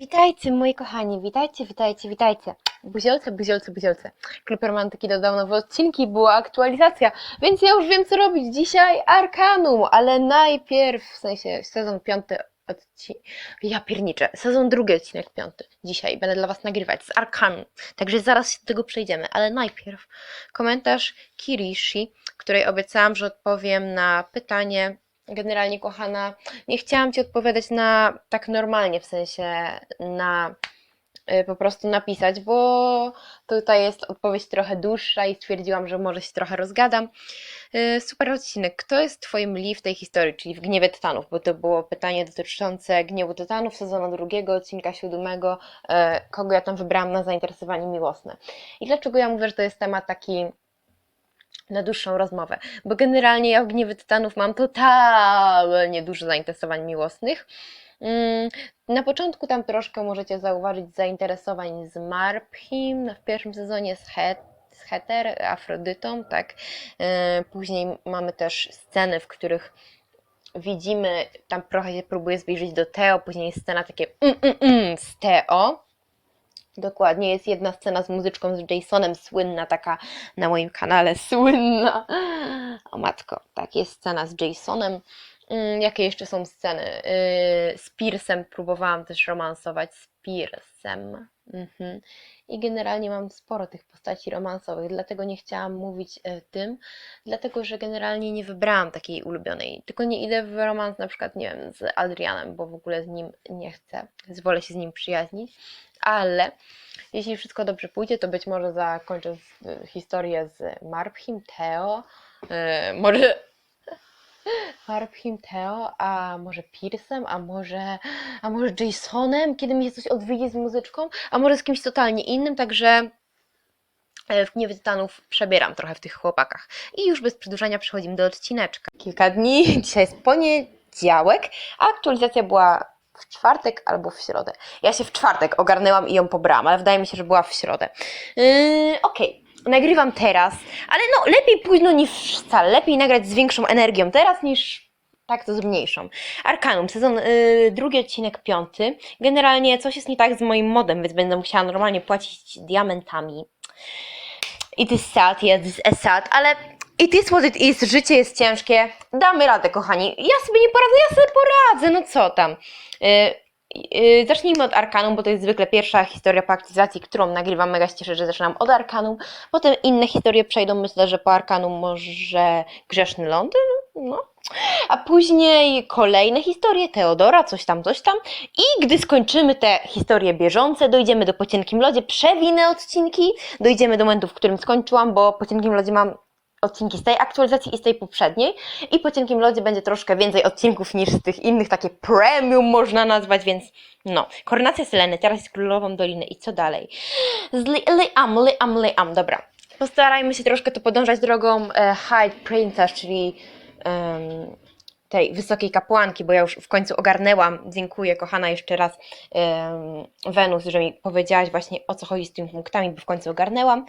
Witajcie moi kochani, witajcie, witajcie, witajcie. Buziolce, buziolce, buziolce. Klub Romantyki dodał nowe odcinki, była aktualizacja, więc ja już wiem co robić. Dzisiaj Arkanum, ale najpierw, w sensie sezon piąty odcinek, ja pierniczę, sezon drugi odcinek piąty. Dzisiaj będę dla Was nagrywać z Arkanum, także zaraz do tego przejdziemy, ale najpierw komentarz Kirishi, której obiecałam, że odpowiem na pytanie Generalnie, kochana, nie chciałam Ci odpowiadać na tak normalnie, w sensie na y, po prostu napisać, bo tutaj jest odpowiedź trochę dłuższa i stwierdziłam, że może się trochę rozgadam. Y, Super odcinek. Kto jest Twoim Lee w tej historii, czyli w Gniewie Tytanów? Bo to było pytanie dotyczące Gniewu Tytanów, sezonu drugiego, odcinka siódmego, y, kogo ja tam wybrałam na zainteresowanie miłosne. I dlaczego ja mówię, że to jest temat taki na dłuższą rozmowę, bo generalnie ja w Gniewie Tytanów mam totalnie dużo zainteresowań miłosnych. Mm, Na początku tam troszkę możecie zauważyć zainteresowań z Marphim, w pierwszym sezonie z Het, z Heter, Afrodytą, tak. E, Później mamy też sceny, w których widzimy, tam trochę się próbuje zbliżyć do Teo, później jest scena takie mm, mm, mm, z Teo. Dokładnie, jest jedna scena z muzyczką z Jasonem, słynna taka na moim kanale, słynna. O matko, tak, jest scena z Jasonem. Mm, Jakie jeszcze są sceny? Yy, Z Piersem próbowałam też romansować, z Piersem. Mhm. I generalnie mam sporo tych postaci romansowych, dlatego nie chciałam mówić e, tym, dlatego że generalnie nie wybrałam takiej ulubionej. Tylko nie idę w romans na przykład, nie wiem, z Adrianem, bo w ogóle z nim nie chcę, wolę się z nim przyjaźnić, ale jeśli wszystko dobrze pójdzie, to być może zakończę z, historię z Marphim, Theo, e, może Marphim, Theo, a może Piersem, a może, a może Jasonem, kiedy mi się coś odwiedzi z muzyczką, a może z kimś totalnie innym, także e, w Gniewie Tytanów przebieram trochę w tych chłopakach. I już bez przedłużania przechodzimy do odcineczka. Kilka dni, dzisiaj jest poniedziałek, a aktualizacja była w czwartek albo w środę. Ja się w czwartek ogarnęłam i ją pobrałam, ale wydaje mi się, że była w środę. Yy, Okej, nagrywam teraz, ale no lepiej późno niż wcale. Lepiej nagrać z większą energią teraz niż tak to z mniejszą. Arkanum, sezon yy, drugi, odcinek piąty. Generalnie coś jest nie tak z moim modem, więc będę musiała normalnie płacić diamentami. It is sad, yes, it is sad, ale it is what it is, życie jest ciężkie. Damy radę, kochani. Ja sobie nie poradzę, ja sobie poradzę, no co tam. Yy, yy, zacznijmy od Arkanum, bo to jest zwykle pierwsza historia po aktywizacji, którą nagrywam. Mega się cieszę, że zaczynam od Arkanum. Potem inne historie przejdą, myślę, że po Arkanum może Grzeszny Londyn, no. A później kolejne historie, Teodora, coś tam, coś tam. I gdy skończymy te historie bieżące, dojdziemy do Po cienkim lodzie, przewinę odcinki, dojdziemy do momentu, w którym skończyłam, bo Po cienkim lodzie mam odcinki z tej aktualizacji i z tej poprzedniej. I po cienkim lodzie będzie troszkę więcej odcinków niż z tych innych, takie premium można nazwać, więc no. Koronacja Seleny, teraz jest królową doliny i co dalej? Z Li- Liam, Liam, dobra. Postarajmy się troszkę to podążać drogą e, High Princess, czyli tej wysokiej kapłanki, bo ja już w końcu ogarnęłam. Dziękuję, kochana, jeszcze raz em, Wenus, że mi powiedziałaś właśnie o co chodzi z tymi punktami, bo w końcu ogarnęłam.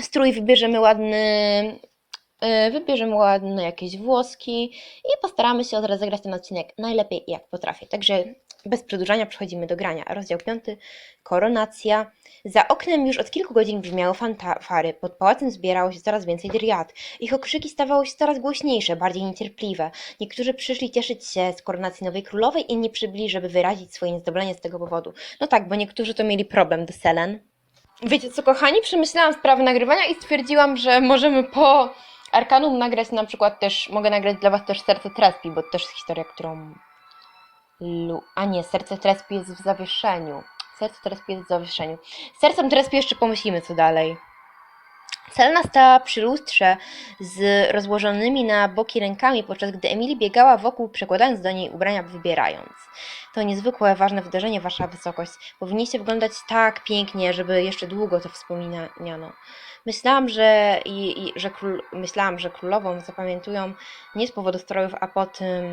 Strój wybierzemy ładny, e, wybierzemy ładne jakieś włoski i postaramy się rozegrać ten odcinek najlepiej jak potrafię. Także bez przedłużania przechodzimy do grania. Rozdział 5. Koronacja. Za oknem już od kilku godzin brzmiały fanfary. Pod pałacem zbierało się coraz więcej dryad. Ich okrzyki stawały się coraz głośniejsze, bardziej niecierpliwe. Niektórzy przyszli cieszyć się z koronacji nowej królowej, inni przybyli, żeby wyrazić swoje niezadowolenie z tego powodu. No tak, bo niektórzy to mieli problem do Selen. Wiecie co, kochani? Przemyślałam sprawę nagrywania i stwierdziłam, że możemy po Arkanum nagrać na przykład też, mogę nagrać dla Was też Serce Trespi, bo to też jest historia, którą... Lu... A nie, Serce Trespi jest w zawieszeniu. Serce Trespi jest w zawieszeniu. Sercem Trespi jeszcze pomyślimy, co dalej. Selena stała przy lustrze z rozłożonymi na boki rękami, podczas gdy Emily biegała wokół, przekładając do niej ubrania, wybierając. To niezwykłe, ważne wydarzenie, Wasza Wysokość. Powinniście wyglądać tak pięknie, żeby jeszcze długo to wspominano. Myślałam, że, i, i, że, król, myślałam, że królową zapamiętują nie z powodu strojów, a po tym,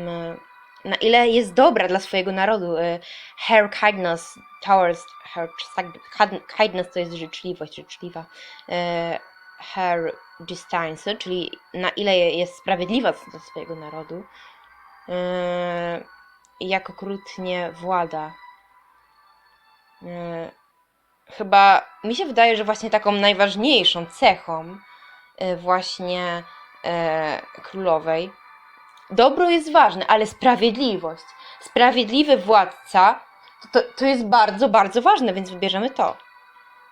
na ile jest dobra dla swojego narodu. E, Her kindness towards her kindness to jest życzliwość, życzliwa. Her distance, czyli na ile jest sprawiedliwa do swojego narodu. E, Jak okrutnie włada. mm, chyba mi się wydaje, że właśnie taką najważniejszą cechą y, właśnie królowej dobro jest ważne, ale sprawiedliwość. Sprawiedliwy władca to, to jest bardzo, bardzo ważne, więc wybierzemy to.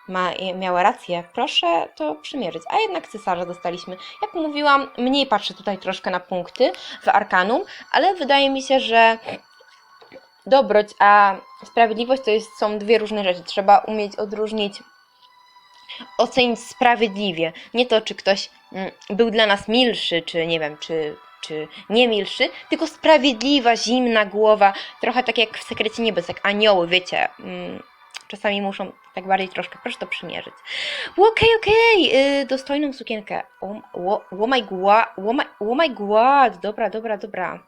Ma, miała rację, proszę to przymierzyć. A jednak cesarza dostaliśmy. Jak mówiłam, mniej patrzę tutaj troszkę na punkty w Arkanum, ale wydaje mi się, że dobroć, a sprawiedliwość to jest, są dwie różne rzeczy. Trzeba umieć odróżnić, ocenić sprawiedliwie. Nie to, czy ktoś mm, był dla nas milszy, czy nie wiem, czy, czy nie milszy, tylko sprawiedliwa, zimna głowa. Trochę tak jak w Sekrecie Niebios, jak anioły, wiecie. Mm, czasami muszą tak bardziej troszkę, proszę to przymierzyć. Okej, okej, yy, dostojną sukienkę. Oh, oh, oh my god, oh my, oh my god, dobra, dobra, dobra.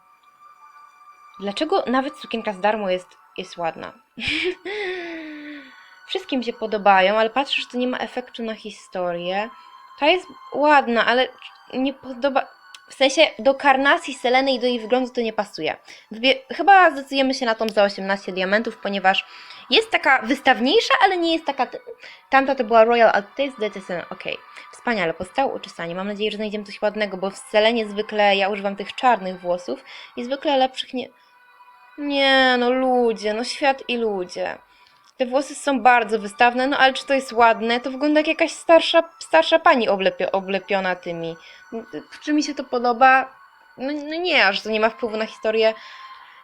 Dlaczego nawet sukienka z darmo jest, jest ładna? Wszystkim się podobają, ale patrzę, że to nie ma efektu na historię. Ta jest ładna, ale nie podoba... W sensie do karnacji Seleny i do jej wyglądu to nie pasuje. Wybie... Chyba zdecydujemy się na tą za 18 diamentów, ponieważ jest taka wystawniejsza, ale nie jest taka... Tamta to była Royal, a tutaj jest DT Selena. Okej, wspaniale, powstało uczesanie. Mam nadzieję, że znajdziemy coś ładnego, bo w Selenie zwykle ja używam tych czarnych włosów i zwykle lepszych nie... Nie, no ludzie, no świat i ludzie. Te włosy są bardzo wystawne, no ale czy to jest ładne? To wygląda jak jakaś starsza, starsza pani oblepio, oblepiona tymi. Czy mi się to podoba? No, no nie, aż to nie ma wpływu na historię.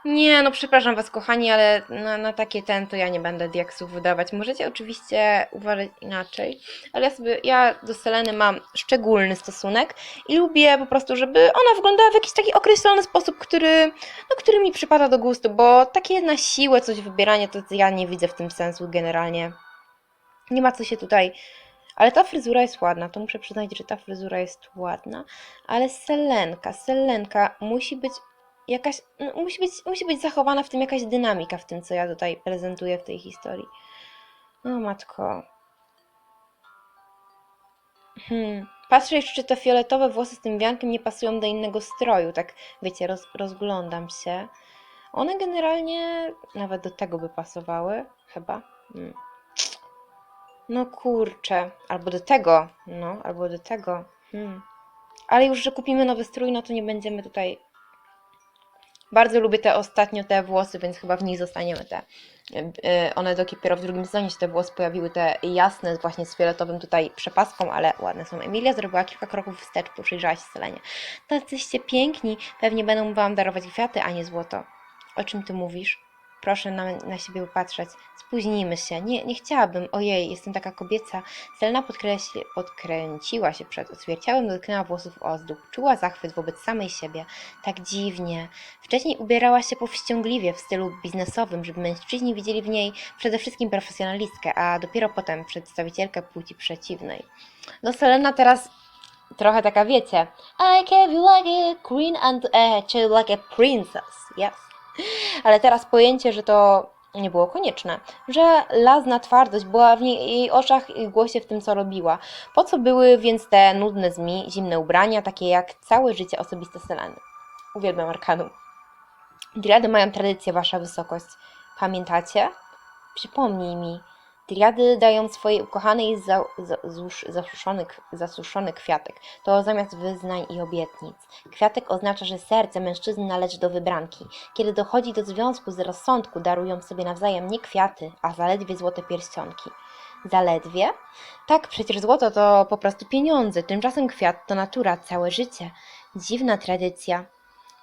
Nie, no przepraszam was kochani, ale na, na takie ten to ja nie będę diaksów wydawać. Możecie oczywiście uważać inaczej, ale ja sobie, ja do Seleny mam szczególny stosunek i lubię po prostu, żeby ona wyglądała w jakiś taki określony sposób, który, no, który mi przypada do gustu, bo takie na siłę coś wybieranie, to ja nie widzę w tym sensu generalnie. Nie ma co się tutaj... Ale ta fryzura jest ładna, to muszę przyznać, że ta fryzura jest ładna, ale Selenka, Selenka musi być jakaś, no, musi, być, musi być zachowana w tym jakaś dynamika w tym, co ja tutaj prezentuję w tej historii. O matko. Hmm. Patrzę jeszcze, czy te fioletowe włosy z tym wiankiem nie pasują do innego stroju. Tak, wiecie, roz, rozglądam się. One generalnie nawet do tego by pasowały, chyba. Hmm. No kurczę. Albo do tego. No, albo do tego. Hmm. Ale już, że kupimy nowy strój, no to nie będziemy tutaj bardzo lubię te ostatnio te włosy, więc chyba w nich zostaniemy te. y, One dopiero w drugim sezonie się te włosy pojawiły, te jasne, właśnie z fioletowym tutaj przepaską, ale ładne są. Emilia zrobiła kilka kroków wstecz, przyjrzała się Selenie. Tacyście piękni, pewnie będą wam darować kwiaty, a nie złoto. O czym ty mówisz? Proszę na, na siebie popatrzeć. Spóźnimy się. Nie, nie chciałabym. Ojej, jestem taka kobieca. Podkreśli, podkręciła się przed odswierciałem, dotknęła włosów ozdób. Czuła zachwyt wobec samej siebie. Tak dziwnie. Wcześniej ubierała się powściągliwie w stylu biznesowym, żeby mężczyźni widzieli w niej przede wszystkim profesjonalistkę, a dopiero potem przedstawicielkę płci przeciwnej. No Selena teraz trochę taka wiecie. I gave you like a queen and uh, czy like a princess. Yes. Ale teraz pojęcie, że to nie było konieczne, że lazna twardość była w niej, jej oczach i głosie w tym, co robiła. Po co były więc te nudne zmi, zimne ubrania, takie jak całe życie osobiste Seleny? Uwielbiam Arkanum. Driady mają tradycję, Wasza Wysokość. Pamiętacie? Przypomnij mi. Driady dają swojej ukochanej za, za, zasuszony, zasuszony kwiatek. To zamiast wyznań i obietnic. Kwiatek oznacza, że serce mężczyzny należy do wybranki. Kiedy dochodzi do związku z rozsądku, darują sobie nawzajem nie kwiaty, a zaledwie złote pierścionki. Zaledwie? Tak, przecież złoto to po prostu pieniądze, tymczasem kwiat to natura, całe życie. Dziwna tradycja.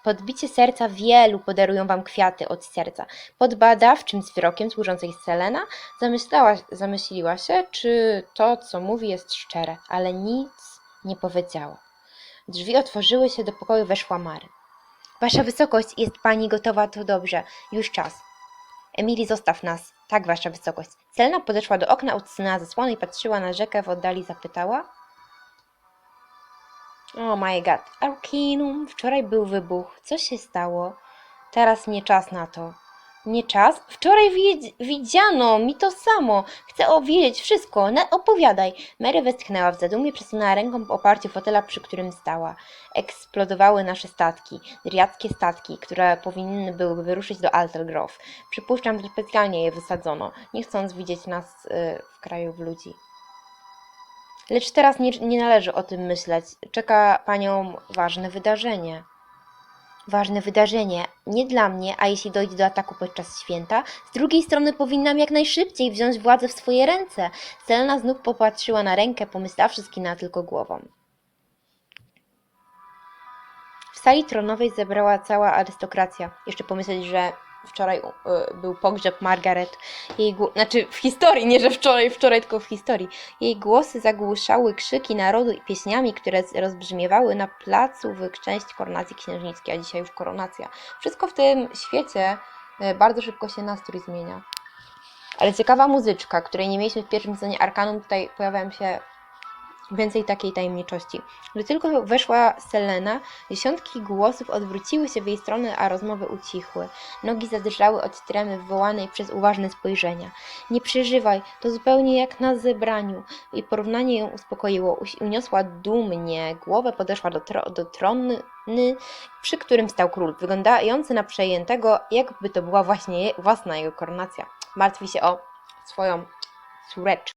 Podbicie serca wielu podarują wam kwiaty od serca. Pod badawczym wzrokiem służącej Selena zamyślała, zamyśliła się, czy to, co mówi, jest szczere, ale nic nie powiedziała. Drzwi otworzyły się, do pokoju weszła Mary. Wasza wysokość, jest pani gotowa, to dobrze, już czas. Emily, zostaw nas. Tak, wasza wysokość. Selena podeszła do okna, odsunęła zasłonę i patrzyła na rzekę w oddali, zapytała. Oh my god, Arkinum, wczoraj był wybuch. Co się stało? Teraz nie czas na to. Nie czas? Wczoraj widziano mi to samo. Chcę wiedzieć wszystko. Na, opowiadaj. Mary westchnęła w zadumie, przesunęła ręką po oparciu fotela, przy którym stała. Eksplodowały nasze statki. Driackie statki, które powinny były wyruszyć do Altergrove. Przypuszczam, że specjalnie je wysadzono, nie chcąc widzieć nas y, w kraju w ludzi. Lecz teraz nie, nie należy o tym myśleć. Czeka panią ważne wydarzenie. Ważne wydarzenie. Nie dla mnie, a jeśli dojdzie do ataku podczas święta, z drugiej strony powinnam jak najszybciej wziąć władzę w swoje ręce. Selena znów popatrzyła na rękę, pomyślawszy, skinęła tylko głową. W sali tronowej zebrała cała arystokracja. Jeszcze pomyśleć, że wczoraj y, był pogrzeb Margaret. Jej gło- znaczy w historii, nie że wczoraj, wczoraj, tylko w historii. Jej głosy zagłuszały krzyki narodu i pieśniami, które rozbrzmiewały na placu w części koronacji księżnickiej, a dzisiaj już koronacja. Wszystko w tym świecie y, bardzo szybko się nastrój zmienia. Ale ciekawa muzyczka, której nie mieliśmy w pierwszym sezonie Arkanum, tutaj pojawiają się więcej takiej tajemniczości. Gdy tylko weszła Selena, dziesiątki głosów odwróciły się w jej stronę, a rozmowy ucichły. Nogi zadrżały od tremy wywołanej przez uważne spojrzenia. Nie przeżywaj, to zupełnie jak na zebraniu. I porównanie ją uspokoiło. Uniosła dumnie głowę, podeszła do, tro- do trony, przy którym stał król, wyglądający na przejętego, jakby to była właśnie je- własna jego koronacja. Martwi się o swoją córeczkę.